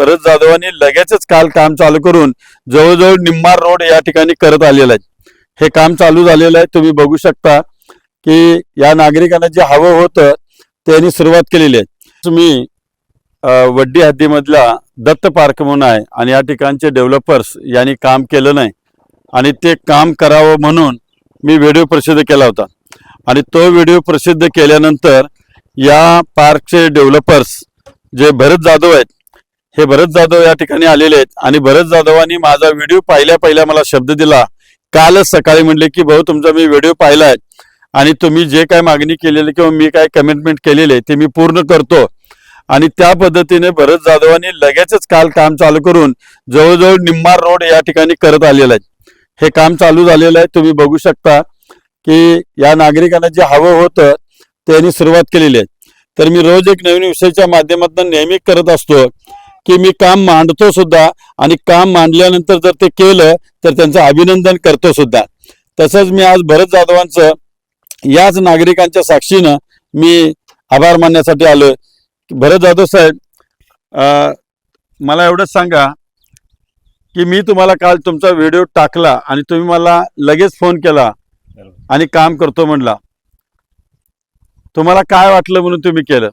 भरत जाधवांनी लगेचच काल काम चालू करून जवळजवळ निम्मार रोड या ठिकाणी करत आलेला आहे. हे काम चालू झालेलं आहे. तुम्ही बघू शकता की या नागरिकांना जे हवं होतं त्यांनी सुरुवात केलेली आहे. तुम्ही वड्डी हद्दीमधला दत्त पार्क म्हणून आहे आणि या ठिकाणचे डेव्हलपर्स यांनी काम केलं नाही आणि ते काम करावं म्हणून मी व्हिडिओ प्रसिद्ध केला होता. आणि तो व्हिडिओ प्रसिद्ध केल्यानंतर या पार्कचे डेव्हलपर्स जे भरत जाधव आहेत हे भरत जाधव या ठिकाणी आलेले आहेत. आणि भरत जाधवांनी माझा व्हिडिओ पाहिल्या पहिल्या मला शब्द दिला. कालच सकाळी म्हणले की भाऊ तुमचा मी व्हिडिओ पाहिलाय आणि तुम्ही जे काय मागणी केलेली किंवा मी काय कमिटमेंट केलेले ते मी पूर्ण करतो. आणि त्या पद्धतीने भरत जाधवांनी लगेचच काल काम चालू करून जवळजवळ निम्मार रोड या ठिकाणी करत आलेला आहे. हे काम चालू झालेलं आहे. तुम्ही बघू शकता की या नागरिकांना जे हवं होतं त्यांनी सुरुवात केलेली आहे. तर मी रोज एक नवीन विषयाच्या माध्यमातून नेहमी करत असतो. की मी काम मांडतो सुद्धा आणि काम मांडल्यानंतर जर ते केलं तर त्यांचं अभिनंदन करतो सुद्धा. तसंच मी आज भरत जाधवांचं याच नागरिकांच्या साक्षीनं मी आभार मानण्यासाठी आलो. भरत जाधव साहेब अं, मला एवढंच सांगा की मी तुम्हाला काल तुमचा व्हिडिओ टाकला आणि तुम्ही मला लगेच फोन केला आणि काम करतो म्हणला. तुम्हाला काय वाटलं म्हणून तुम्ही केलं?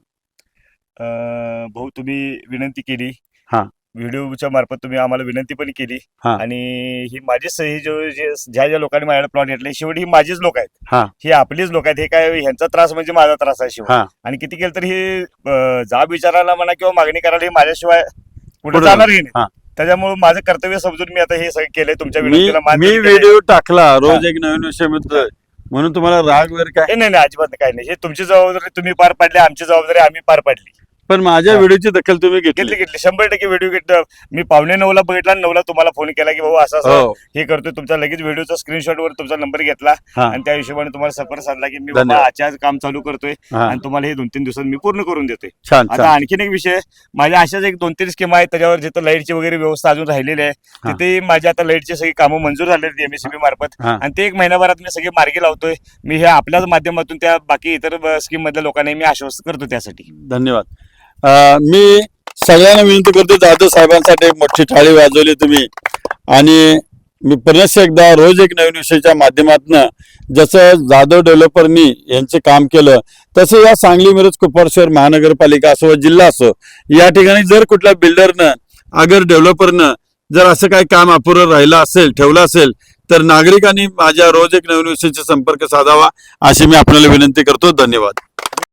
अं, भाऊ तुम्ही विनंती केली. हा. व्हिडिओच्या मार्फत तुम्ही आम्हाला विनंती पण केली. हा. आणि ही माझीच सही जो जे ज्या ज्या लोकांनी माझ्याकडे प्लॉट घेतले शेवटी ही माझीच लोक आहेत. हा. आपलीच लोक आहेत. हे काय ह्यांचा त्रास म्हणजे माझा त्रास आहे शेवटी. हा. आणि किती केलं तर हे अं, जाब विचारायला म्हणा किंवा मागणी करायला हे माझ्याशिवाय कुठे जाणार ही हा. नाही. त्याच्यामुळे माझं कर्तव्य समजून मी आता हे सगळं केलंय. तुमच्या मी विनंतीला मान मी. व्हिडिओ टाकला. रोज एक नवीन विषय मिळतोय म्हणून तुम्हाला राग वगैरे काय? नाही नाही अजिबात काही नाही. हे तुमची जबाबदारी तुम्ही पार पाडली आमची जबाबदारी आम्ही पार पाडली. पण माझ्या हा. व्हिडिओची दखल तुम्ही घेतली. घेतली घेतली. शंभर टक्के व्हिडिओ घेतलं. मी पावणे नऊला बघितला आणि नऊला तुम्हाला फोन केला की भाऊ असं असं हो. हे करतोय. तुमचा लगेच व्हिडिओचा स्क्रीनशॉट वर तुमचा नंबर घेतला. हा. आणि त्या हिशोबाने तुम्हाला सफर साधला की मी बाबा धन्यवाद. आजच्या आज काम चालू करतोय हा. आणि तुम्हाला हे दोन तीन दिवसात मी पूर्ण करून देतोय. छान आता छान. आणखीन एक विषय माझ्या अशाच एक दोन तीन स्कीम आहेत. त्याच्यावर जिथं लाईटची वगैरे व्यवस्था अजून राहिलेली आहे हा. तिथे माझी आता लाईटची सगळी कामं मंजूर झालेली एमएससीबी मार्फत. हा. आणि ते एक महिन्याभरात मी सगळे मार्गी लावतोय. मी हे आपल्याच माध्यमातून त्या बाकी इतर स्कीम मधल्या लोकांना मी आश्वस्त करतो त्यासाठी. धन्यवाद. मी सगळ्यांना विनंती करतो जाधव साहेबांसाठी मोठी थाळी वाजवली तुम्ही. आणि मी पुनश्च एकदा रोज एक नवीन विषयाच्या माध्यमातून जसं जाधव डेव्हलपरनी यांचे काम केलं तसं या सांगली मिरज कुपवाड शहर महानगरपालिका असो जिल्हा असो या ठिकाणी जर कुठल्या बिल्डरनं अगर डेव्हलपरनं जर असं काही काम अपुरं राहिलं असेल ठेवलं असेल तर नागरिकांनी माझ्या रोज एक नवीन विषयाचा संपर्क साधावा अशी मी आपल्याला विनंती करतो. धन्यवाद.